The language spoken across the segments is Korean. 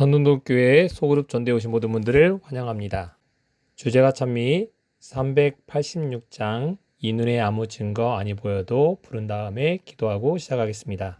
전동도교회 소그룹 전대에 오신 모든 분들을 환영합니다. 주제가 찬미 386장 이 눈에 아무 증거 아니 보여도 부른 다음에 기도하고 시작하겠습니다.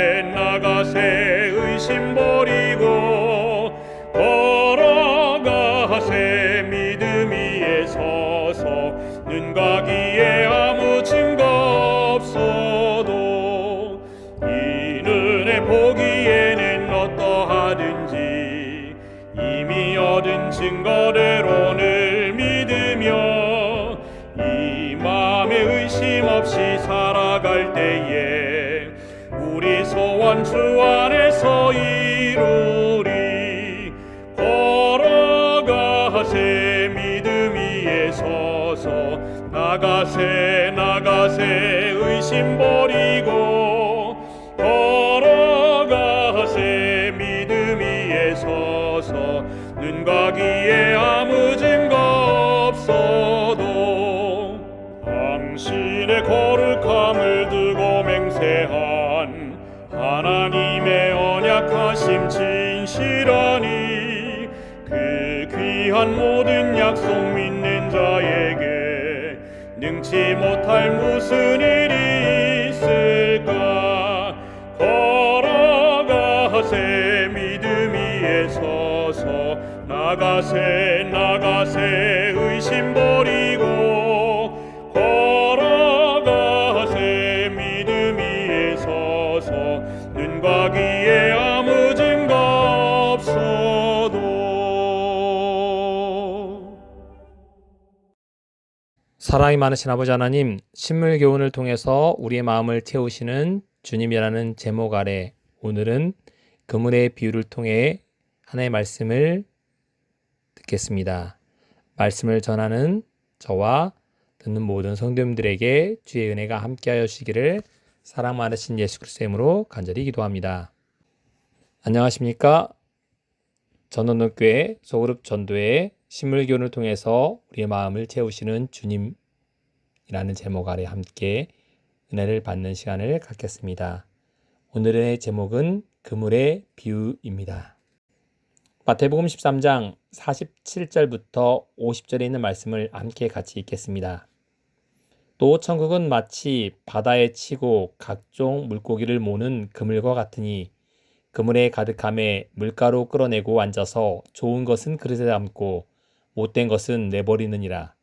믿음 위에 서서 나가세 나가세 의심 버리고 걸어가세. 믿음 위에 서서 눈과 귀에 아무 증거 없어도 당신의 거 한 모든 약속 믿는 자에게 능치 못할 무슨 일이 있을까? 걸어가세 믿음 위에 서서 나가세 나 사랑이 많으신 아버지 하나님, 신물 교훈을 통해서 우리의 마음을 채우시는 주님이라는 제목 아래 오늘은 그물의 비유를 통해 하나의 말씀을 듣겠습니다. 말씀을 전하는 저와 듣는 모든 성도님들에게 주의 은혜가 함께하여 주시기를 사랑 많으신 예수 그리스도의 이름으로 간절히 기도합니다. 안녕하십니까? 전원동교회 소그룹 전도의 신물 교훈을 통해서 우리의 마음을 채우시는 주님이라는 제목 아래 함께 은혜를 받는 시간을 갖겠습니다. 오늘의 제목은 그물의 비유입니다. 마태복음 13장 47절부터 50절에 있는 말씀을 함께 같이 읽겠습니다. 또 천국은 마치 바다에 치고 각종 물고기를 모는 그물과 같으니 그물에 가득함에 물가로 끌어내고 앉아서 좋은 것은 그릇에 담고 못된 것은 내버리느니라.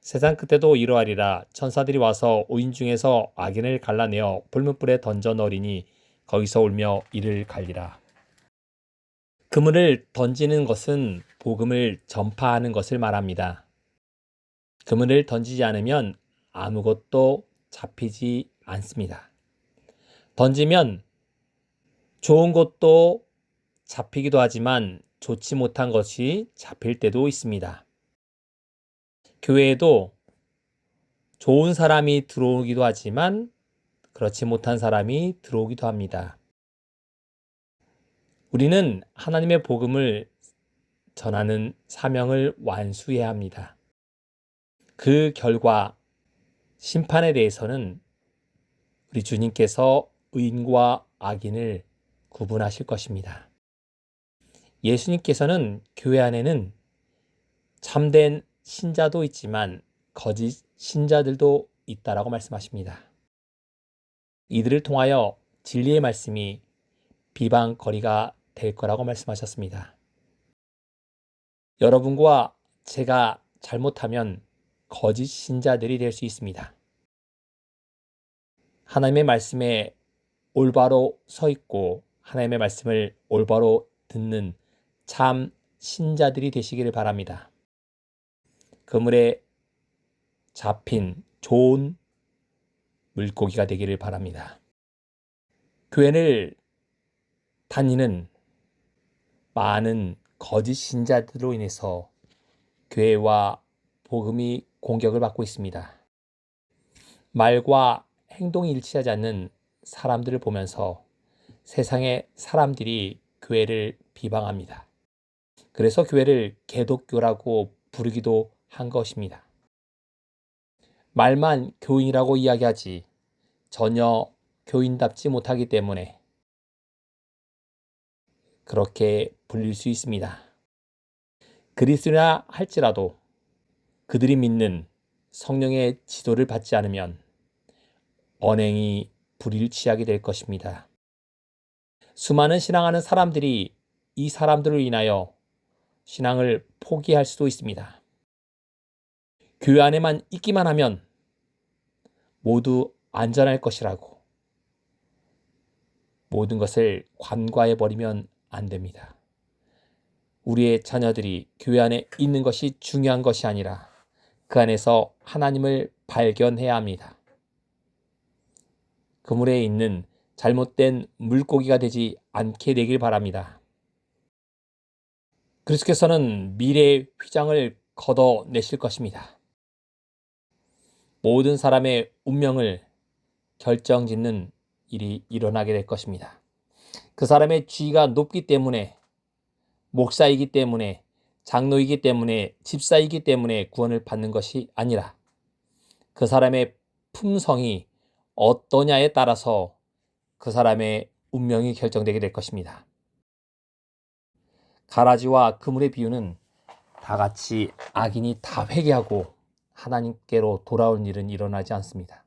세상 끝에도 이러하리라. 천사들이 와서 오인 중에서 악인을 갈라내어 불문불에 던져 넣으리니 거기서 울며 이를 갈리라. 그물을 던지는 것은 복음을 전파하는 것을 말합니다. 그물을 던지지 않으면 아무것도 잡히지 않습니다. 던지면 좋은 것도 잡히기도 하지만 좋지 못한 것이 잡힐 때도 있습니다. 교회에도 좋은 사람이 들어오기도 하지만 그렇지 못한 사람이 들어오기도 합니다. 우리는 하나님의 복음을 전하는 사명을 완수해야 합니다. 그 결과 심판에 대해서는 우리 주님께서 의인과 악인을 구분하실 것입니다. 예수님께서는 교회 안에는 참된 신자도 있지만 거짓 신자들도 있다라고 말씀하십니다. 이들을 통하여 진리의 말씀이 비방거리가 될 거라고 말씀하셨습니다. 여러분과 제가 잘못하면 거짓 신자들이 될 수 있습니다. 하나님의 말씀에 올바로 서 있고 하나님의 말씀을 올바로 듣는 참 신자들이 되시기를 바랍니다. 그물에 잡힌 좋은 물고기가 되기를 바랍니다. 교회를 다니는 많은 거짓 신자들로 인해서 교회와 복음이 공격을 받고 있습니다. 말과 행동이 일치하지 않는 사람들을 보면서 세상의 사람들이 교회를 비방합니다. 그래서 교회를 개독교라고 부르기도 한 것입니다. 말만 교인이라고 이야기하지 전혀 교인답지 못하기 때문에 그렇게 불릴 수 있습니다. 그리스도나 할지라도 그들이 믿는 성령의 지도를 받지 않으면 언행이 불일치하게 될 것입니다. 수많은 신앙하는 사람들이 이 사람들로 인하여 신앙을 포기할 수도 있습니다. 교회 안에만 있기만 하면 모두 안전할 것이라고 모든 것을 관과해 버리면 안 됩니다. 우리의 자녀들이 교회 안에 있는 것이 중요한 것이 아니라 그 안에서 하나님을 발견해야 합니다. 그물에 있는 잘못된 물고기가 되지 않게 되길 바랍니다. 그리스도께서는 미래의 휘장을 걷어내실 것입니다. 모든 사람의 운명을 결정짓는 일이 일어나게 될 것입니다. 그 사람의 지위가 높기 때문에 목사이기 때문에 장로이기 때문에 집사이기 때문에 구원을 받는 것이 아니라 그 사람의 품성이 어떠냐에 따라서 그 사람의 운명이 결정되게 될 것입니다. 가라지와 그물의 비유는 다 같이 악인이 다 회개하고 하나님께로 돌아올 일은 일어나지 않습니다.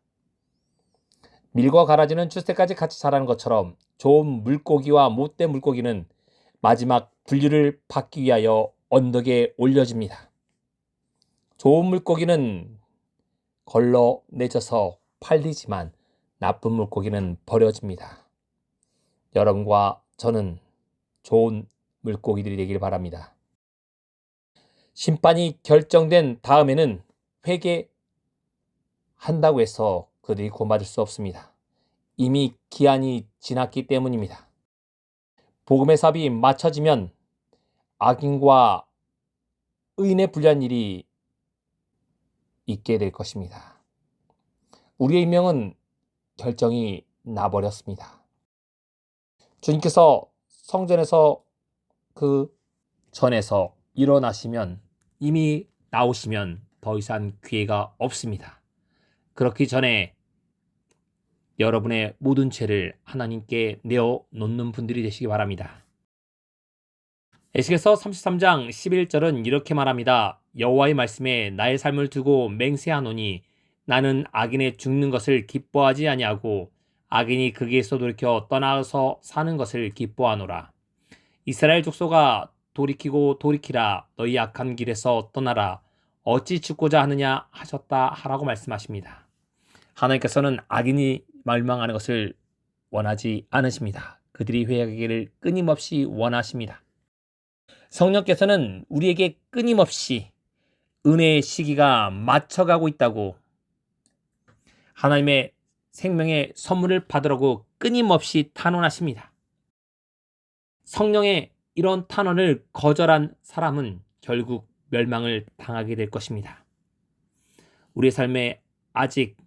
밀과 가라지는 출세까지 같이 자라는 것처럼 좋은 물고기와 못된 물고기는 마지막 분류를 받기 위하여 언덕에 올려집니다. 좋은 물고기는 걸러 내져서 팔리지만 나쁜 물고기는 버려집니다. 여러분과 저는 좋은 물고기들이 되길 바랍니다. 심판이 결정된 다음에는 회개한다고 해서 그들이 구원받을 수 없습니다. 이미 기한이 지났기 때문입니다. 복음의 삽이 맞춰지면 악인과 의인의 불리한 일이 있게 될 것입니다. 우리의 인명은 결정이 나버렸습니다. 주님께서 성전에서 그 전에서 일어나시면 이미 나오시면 더 이상 기회가 없습니다. 그렇기 전에 여러분의 모든 죄를 하나님께 내어 놓는 분들이 되시기 바랍니다. 에스겔서 33장 11절은 이렇게 말합니다. 여호와의 말씀에 나의 삶을 두고 맹세하노니 나는 악인의 죽는 것을 기뻐하지 아니하고 악인이 거기에서 돌이켜 떠나서 사는 것을 기뻐하노라. 이스라엘 족속아 돌이키고 돌이키라 너희 악한 길에서 떠나라 어찌 죽고자 하느냐 하셨다 하라고 말씀하십니다. 하나님께서는 악인이 멸망하는 것을 원하지 않으십니다. 그들이 회개하기를 끊임없이 원하십니다. 성령께서는 우리에게 끊임없이 은혜의 시기가 맞춰가고 있다고 하나님의 생명의 선물을 받으라고 끊임없이 탄원하십니다. 성령의 이런 탄원을 거절한 사람은 결국 멸망을 당하게 될 것입니다. 우리의 삶에 아직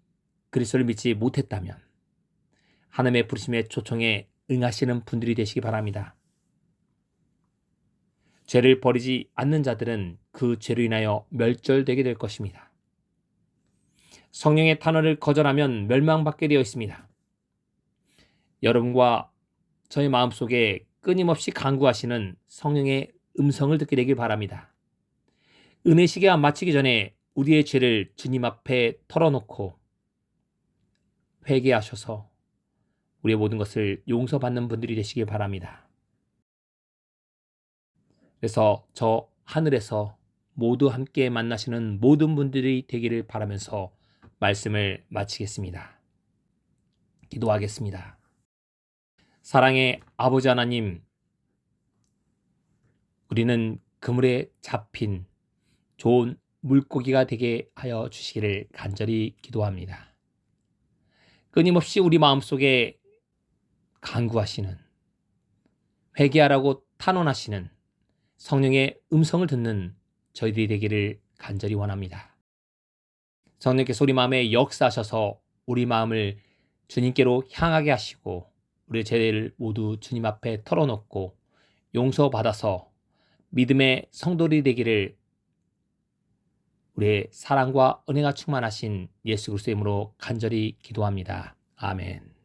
그리스도를 믿지 못했다면 하나님의 부르심의 초청에 응하시는 분들이 되시기 바랍니다. 죄를 버리지 않는 자들은 그 죄로 인하여 멸절되게 될 것입니다. 성령의 탄원을 거절하면 멸망받게 되어 있습니다. 여러분과 저의 마음속에 끊임없이 강구하시는 성령의 음성을 듣게 되길 바랍니다. 은혜 시계가 마치기 전에 우리의 죄를 주님 앞에 털어놓고 회개하셔서 우리의 모든 것을 용서받는 분들이 되시길 바랍니다. 그래서 저 하늘에서 모두 함께 만나시는 모든 분들이 되기를 바라면서 말씀을 마치겠습니다. 기도하겠습니다. 사랑의 아버지 하나님, 우리는 그물에 잡힌 좋은 물고기가 되게 하여 주시기를 간절히 기도합니다. 끊임없이 우리 마음속에 간구하시는 회개하라고 탄원하시는 성령의 음성을 듣는 저희들이 되기를 간절히 원합니다. 성령께서 우리 마음에 역사하셔서 우리 마음을 주님께로 향하게 하시고 우리의 죄를 모두 주님 앞에 털어놓고 용서받아서 믿음의 성도들이 되기를 우리의 사랑과 은혜가 충만하신 예수 그리스도의 이름으로 간절히 기도합니다. 아멘.